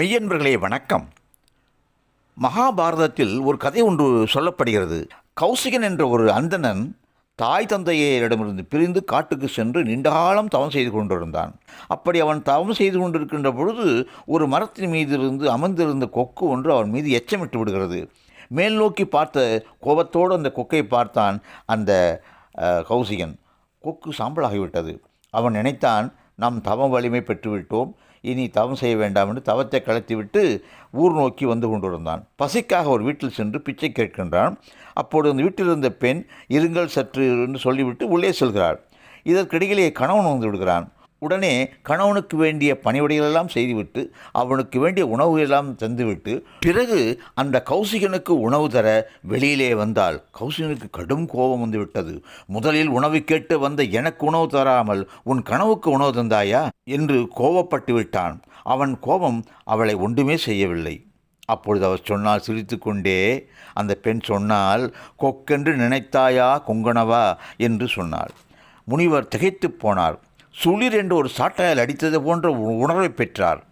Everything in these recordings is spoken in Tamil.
மெய்யன்பர்களே வணக்கம். மகாபாரதத்தில் ஒரு கதை ஒன்று சொல்லப்படுகிறது. கௌசிகன் என்ற ஒரு அந்தணன் தாய் தந்தையரிடமிருந்து பிரிந்து காட்டுக்கு சென்று நீண்டகாலம் தவம் செய்து கொண்டிருந்தான். அப்படி அவன் தவம் செய்து கொண்டிருக்கின்ற பொழுது ஒரு மரத்தின் மீது இருந்து அமர்ந்திருந்த கொக்கு ஒன்று அவன் மீது எச்சமிட்டு விடுகிறது. மேல் நோக்கி பார்த்த கோபத்தோடு அந்த கொக்கை பார்த்தான் அந்த கௌசிகன். கொக்கு சாம்பலாகிவிட்டது. அவன் நினைத்தான் நாம் தவம் வலிமை பெற்றுவிட்டோம். இனி தவம் செய்ய வேண்டாம் என்று தவத்தை கலைத்துவிட்டு ஊர் நோக்கி வந்து கொண்டிருந்தான். பசிக்காக ஒரு வீட்டில் சென்று பிச்சை கேட்கின்றான். அப்போது அந்த வீட்டில் இருந்த பெண் இருங்கள் சற்று என்று சொல்லிவிட்டு உள்ளே செல்கிறார் இதற்கிடையிலேயே கணவன் வந்து விடுகிறான். உடனே கணவனுக்கு வேண்டிய பணிவிடைகளெல்லாம் செய்துவிட்டு அவனுக்கு வேண்டிய உணவு எல்லாம் தந்துவிட்டு பிறகு அந்த கௌசிகனுக்கு உணவு தர வெளியிலே வந்தால் கௌசிகனுக்கு கடும் கோபம் வந்துவிட்டது. முதலில் உணவு கேட்டு வந்த எனக்கு உணவு தராமல் உன் கனவுக்கு உணவு தந்தாயா? என்று கோபப்பட்டு விட்டான். அவன் கோபம் அவளை ஒன்றுமே செய்யவில்லை. அப்பொழுது அவர் சொன்னால் சிரித்துக்கொண்டே அந்த பெண் சொன்னால் கொக்கென்று நினைத்தாயா கொங்கணவா? என்று சொன்னாள். முனிவர் திகைத்துப் போனார். சுளிர் என்று ஒரு சாட்டையால் அடித்தது போன்ற உணர்வை பெற்றார்.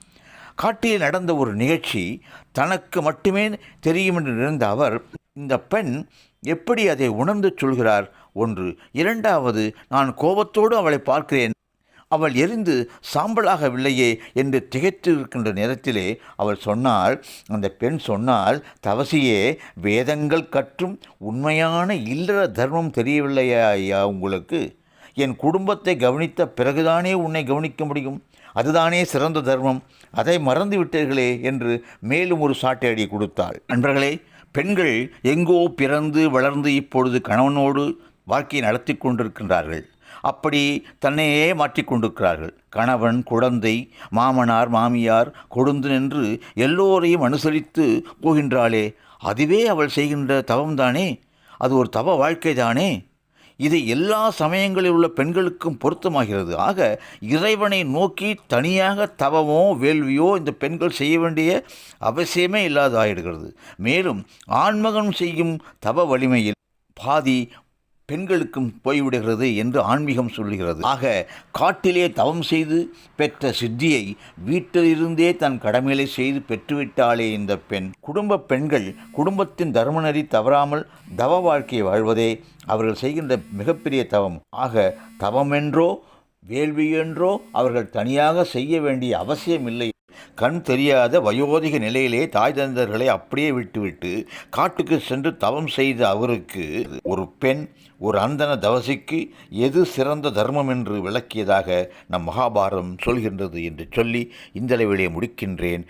காட்டில் நடந்த ஒரு நிகழ்ச்சி தனக்கு மட்டுமே தெரியும் என்று நினைந்த அவர் இந்த பெண் எப்படி அதை உணர்ந்து சொல்கிறார்? ஒன்று. இரண்டாவது நான் கோபத்தோடு அவளை பார்க்கிறேன். அவள் எரிந்து சாம்பலாகவில்லையே என்று திகைத்து இருக்கின்ற நேரத்திலே அவள் சொன்னாள் அந்த பெண் சொன்னால் தவசியே வேதங்கள் கற்றும் உண்மையான இல்லற தர்மம் தெரியவில்லையா ஐயா உங்களுக்கு? என் குடும்பத்தை கவனித்த பிறகுதானே உன்னை கவனிக்க முடியும்? அதுதானே சிறந்த தர்மம். அதை மறந்து விட்டீர்களே என்று மேலும் ஒரு சாட்டையடி கொடுத்தாள். நண்பர்களே பெண்கள் எங்கோ பிறந்து வளர்ந்து இப்பொழுது கணவனோடு வாழ்க்கையை நடத்தி கொண்டிருக்கின்றார்கள். அப்படி தன்னையே மாற்றிக்கொண்டிருக்கிறார்கள் கணவன் குழந்தை மாமனார் மாமியார் கொழுந்து நின்று எல்லோரையும் அனுசரித்து போகின்றாளே. அதுவே அவள் செய்கின்ற தவம்தானே? அது ஒரு தவ வாழ்க்கை தானே இது எல்லா சமயங்களில் உள்ள பெண்களுக்கும் பொருத்தமாகிறது. ஆக இறைவனை நோக்கி தனியாக தவமோ வேள்வியோ இந்த பெண்கள் செய்ய வேண்டிய அவசியமே இல்லாதாயிடுகிறது. மேலும் ஆண்மகன் செய்யும் தவ வலிமையில் பாதி பெண்களுக்கும் போய்விடுகிறது என்று ஆன்மீகம் சொல்லுகிறது. ஆக காட்டிலே தவம் செய்து பெற்ற சித்தியை வீட்டிலிருந்தே தன் கடமைகளை செய்து பெற்றுவிட்டாளே இந்த பெண். குடும்ப பெண்கள் குடும்பத்தின் தர்மநெறி தவறாமல் தவ வாழ்க்கையை வாழ்வதே அவர்கள் செய்கின்ற மிகப்பெரிய தவம். ஆக தவமென்றோ வேள்வியென்றோ அவர்கள் தனியாக செய்ய வேண்டிய அவசியமில்லை கண் தெரியாத வயோதிக நிலையிலே தாய் தந்தர்களை அப்படியே விட்டுவிட்டு காட்டுக்கு சென்று தவம் செய்த அவருக்கு ஒரு பெண் ஒரு அந்தன தவசிக்கு எது சிறந்த தர்மம் என்று விளக்கியதாக நம் மகாபாரதம் சொல்கின்றது என்று சொல்லி இந்தளவிலே முடிக்கின்றேன்.